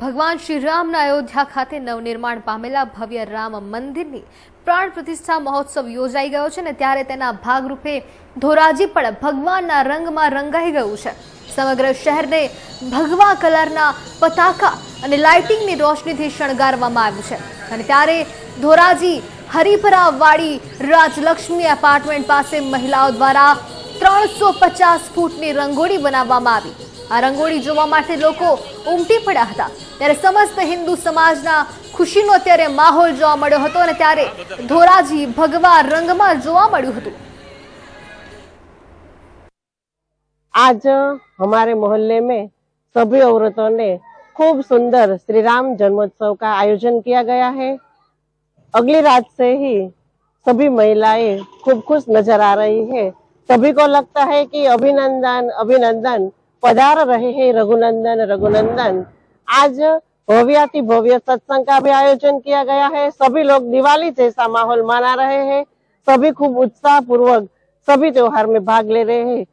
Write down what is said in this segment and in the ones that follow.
ભગવાન શ્રીરામના અયોધ્યા ખાતે નવનિર્માણ પામેલા ભવ્ય રામ મંદિરની પ્રાણ પ્રતિષ્ઠા મહોત્સવ યોજાઈ ગયો છે ને ત્યારે તેના ભાગરૂપે ધોરાજી પણ ભગવાનના રંગમાં રંગાઈ ગયું છે. સમગ્ર શહેરને ભગવા કલરના પતાકા અને લાઇટિંગની રોશનીથી શણગારવામાં આવ્યું છે. અને ત્યારે ધોરાજી હરિપરાવાળી રાજલક્ષ્મી એપાર્ટમેન્ટ પાસે મહિલાઓ દ્વારા ત્રણસો પચાસ ફૂટની રંગોળી બનાવવામાં આવી. આ રંગોળી જોવા માટે લોકો ઉમટી પડ્યા હતા ત્યારે સમસ્ત હિન્દુ સમાજના ખુશીનો અત્યારે માહોલ જોવા મળ્યો હતો અને ત્યારે ધોરાજી ભગવા રંગમાં જોવા મળ્યું હતું आज हमारे मोहल्ले में सभी औरतों ने खूब सुंदर श्री राम जन्मोत्सव का आयोजन किया गया है अगली रात से ही सभी महिलाएं खूब खुश नजर आ रही है सभी को लगता है कि अभिनंदन अभिनंदन पधार रहे हैं रघुनंदन रघुनंदन। आज भव्याति भव्य सत्संग का भी आयोजन किया गया है। सभी लोग दिवाली जैसा माहौल मना रहे हैं। सभी खूब उत्साह पूर्वक सभी त्योहार में भाग ले रहे हैं।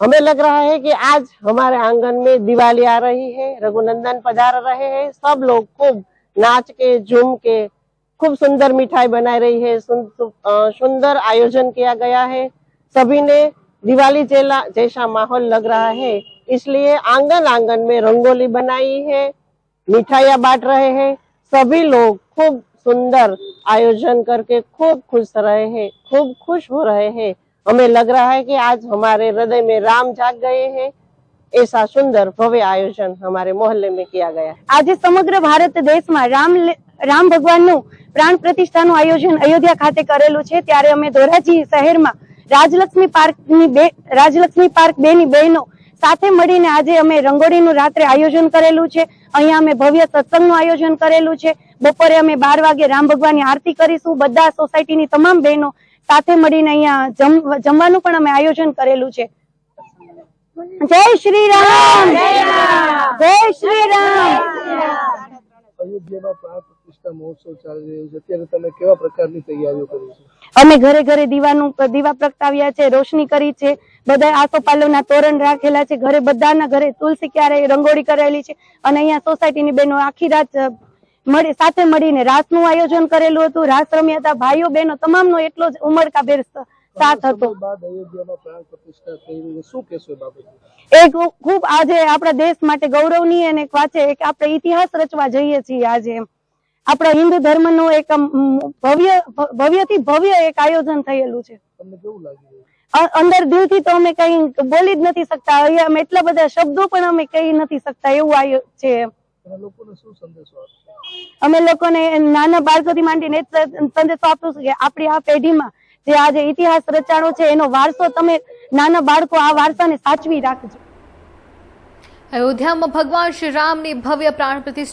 हमें लग रहा है कि आज हमारे आँगन में दिवाली आ रही है। रघुनंदन पधार रहे हैं। सब लोग खूब नाच के, झूम के, खूब सुंदर मिठाई बनाई रही है। सुंदर आयोजन किया गया है। सभी ने दिवाली जैला जैसा माहौल लग रहा है इसलिए आंगन आंगन में रंगोली बनाई है मिठाइयाँ बांट रहे हैं सभी लोग खूब सुंदर आयोजन करके खूब खुश रहे हैं खूब खुश हो रहे हैं हमें लग रहा है कि आज हमारे हृदय में राम जाग गए हैं ऐसा सुंदर भव्य आयोजन हमारे मोहल्ले में किया गया है આજે સમગ્ર ભારત દેશમાં રામ લે- રામ ભગવાનનું પ્રાણ પ્રતિષ્ઠાનું આયોજન અયોધ્યા ખાતે કરેલું છે ત્યારે અમે ધોરાજી શહેરમાં રાજલક્ષ્મી પાર્કની બે રાજલક્ષ્મી પાર્ક બે ની બહેનો સાથે મળીને આજે અમે રંગોળીનું રાત્રે આયોજન કરેલું છે. અહીંયા અમે ભવ્ય સત્સંગનું આયોજન કરેલું છે. બપોરે અમે બાર વાગે રામ ભગવાનની આરતી કરીશું. બધા સોસાયટીની તમામ બહેનો સાથે મળીને અહીંયા જમવાનું પણ અમે આયોજન કરેલું છે. જય શ્રી રામ! જય શ્રી રામ! અમે ઘરે ઘરે દીવાનું, દીવા પ્રગટાવ્યા છે, રોશની કરી છે. બધા આસોપાલવના તોરણ રાખેલા છે. ઘરે બધાના ઘરે તુલસી ક્યારે રંગોળી કરેલી છે. અને અહીંયા સોસાયટીની બહેનો આખી રાત મળી, સાથે મળીને રાસનું આયોજન કરેલું હતું. રાસ રમ્યા હતા. ભાઈઓ બહેનો તમામનો એટલો જ ઉમળકાભેર સાથ હતો. સમય બાદ અયોધ્યામાં પ્રાણ પ્રતિષ્ઠા થઈ રહી છે. શું કહેશો એ બાબતે? એ ખુ- ખૂબ આજે આપણા દેશ માટે ગૌરવની અને એક છે એક આપણે ઇતિહાસ રચવા જઈએ છીએ આજે આપણા હિન્દુ ધર્મનું એક ભવ્ય ભવ્યથી ભવ્ય એક આયોજન થયેલું છે. અંદર દિલથી તો અમે કઈ બોલી જ નથી શકતા અમે એટલા બધા શબ્દો પણ અમે કહી નથી શકતા એવું છે આપશો? અમે લોકોને નાના બાળકોથી માંડીને સંદેશો આપું છું કે આપણી આ પેઢીમાં જે આજે ઇતિહાસ રચાણો છે, એનો વારસો તમે નાના બાળકો આ વારસાને સાચવી રાખજો. અયોધ્યામાં ભગવાન શ્રી રામની ભવ્ય પ્રાણ પ્રતિષ્ઠા